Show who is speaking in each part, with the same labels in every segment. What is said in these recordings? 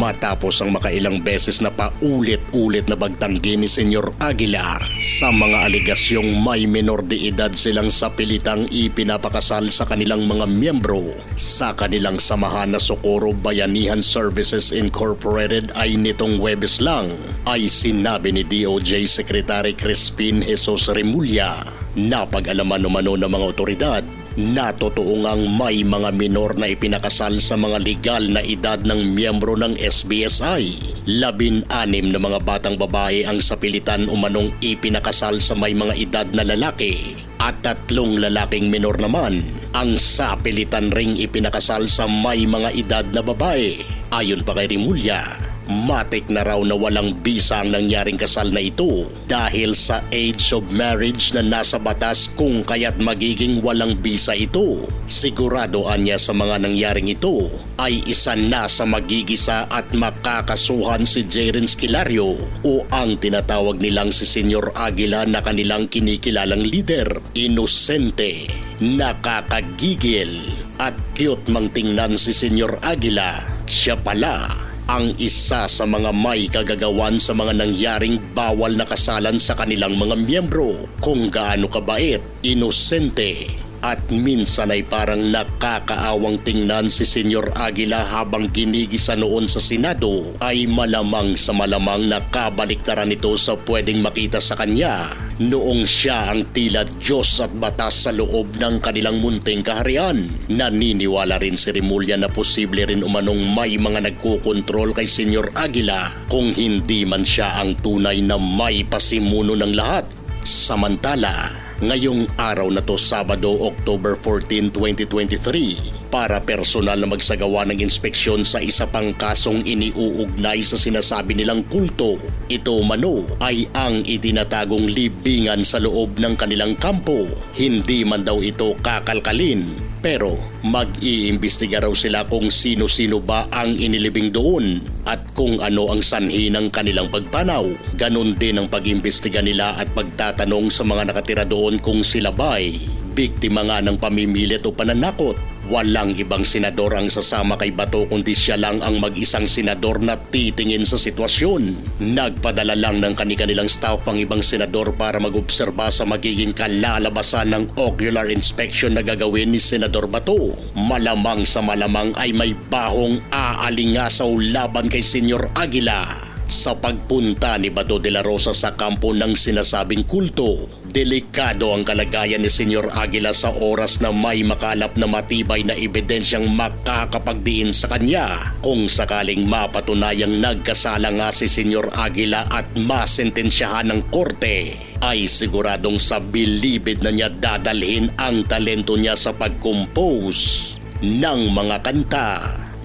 Speaker 1: Matapos ang makailang beses na paulit-ulit na pagtanggi ni Senyor Aguila sa mga aligasyong may menor de edad silang sa pilitang ipinapakasal sa kanilang mga miyembro. Sa kanilang samahan na Socorro Bayanihan Services Incorporated ay nitong Webes lang ay sinabi ni DOJ Secretary Crispin Jesus Remulla. Na pag-alaman umano ng mga otoridad na totoo ngang may mga minor na ipinakasal sa mga legal na edad ng miyembro ng SBSI. Labin-anim na mga batang babae ang sapilitan umanong ipinakasal sa may mga edad na lalaki at tatlong lalaking minor naman ang sapilitan ring ipinakasal sa may mga edad na babae. Ayon pa kay Rimulya, Matik na raw na walang bisa ang nangyaring kasal na ito dahil sa age of marriage na nasa batas kung kaya't magiging walang bisa ito. Sigurado anya sa mga nangyaring ito ay isa na sa magigisa at makakasuhan si Jaren Skilario o ang tinatawag nilang si Senyor Aguila na kanilang kinikilalang leader, inosente, nakakagigil at cute mang tingnan si Senyor Aguila. Siya pala ang isa sa mga may kagagawan sa mga nangyaring bawal na kasalan sa kanilang mga miyembro kung gaano kabait, inosente at minsan ay parang nakakaawang tingnan si Senyor Aguila habang ginigisa noon sa Senado ay malamang sa malamang nakabaliktaran ito sa pwedeng makita sa kanya noong siya ang tila Diyos at batas sa loob ng kanilang munting kaharian. Naniniwala rin si Rimulya na posible rin umanong may mga nagkukontrol kay Senyor Aguila kung hindi man siya ang tunay na may pasimuno ng lahat. Samantala, ngayong araw na to Sabado, October 14, 2023, para personal na magsagawa ng inspeksyon sa isa pang kasong iniuugnay sa sinasabi nilang kulto. Ito mano ay ang itinatagong libingan sa loob ng kanilang kampo. Hindi man daw ito kakalkalin pero mag-iimbestiga raw sila kung sino-sino ba ang inilibing doon at kung ano ang sanhi ng kanilang pagpanaw. Ganon din ang pag-imbestiga nila at pagtatanong sa mga nakatira doon kung sila ba'y biktima nga ng pamimilit o pananakot. Walang ibang senador ang sasama kay Bato kundi siya lang ang mag-isang senador na titingin sa sitwasyon. Nagpadala lang ng kanilang staff ang ibang senador para mag-obserba sa magiging kalalabasan ng ocular inspection na gagawin ni Senador Bato. Malamang sa malamang ay may bahong aalingasaw laban kay Senyor Aguila sa pagpunta ni Bato de la Rosa sa kampo ng sinasabing kulto. Delikado ang kalagayan ni Senyor Aguila sa oras na may makalap na matibay na ebidensyang makakapagdiin sa kanya kung sakaling mapatunayang nagkasala nga si Senyor Aguila at masentensyahan ng korte ay siguradong sa bilibid na niya dadalhin ang talento niya sa pag-compose ng mga kanta.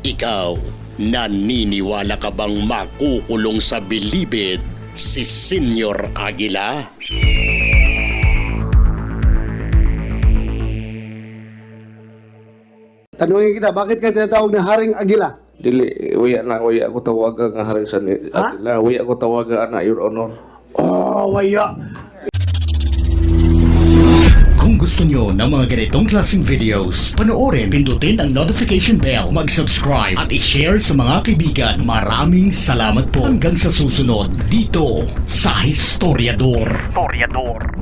Speaker 1: Ikaw, naniniwala ka bang makukulong sa bilibid si Senyor Aguila?
Speaker 2: Tanungin kita, bakit ka tinatawag na Haring Agila?
Speaker 3: Dili, uya na, uya ako tawaga nga haring sa ni
Speaker 2: Ha?
Speaker 3: Atila. Uya ako tawaga na, Your Honor.
Speaker 2: Oh, waya.
Speaker 1: Kung gusto nyo ng mga ganitong klaseng videos, panoorin, pindutin ang notification bell, mag-subscribe at i-share sa mga kaibigan. Maraming salamat po hanggang sa susunod dito sa Historiador. Historiador.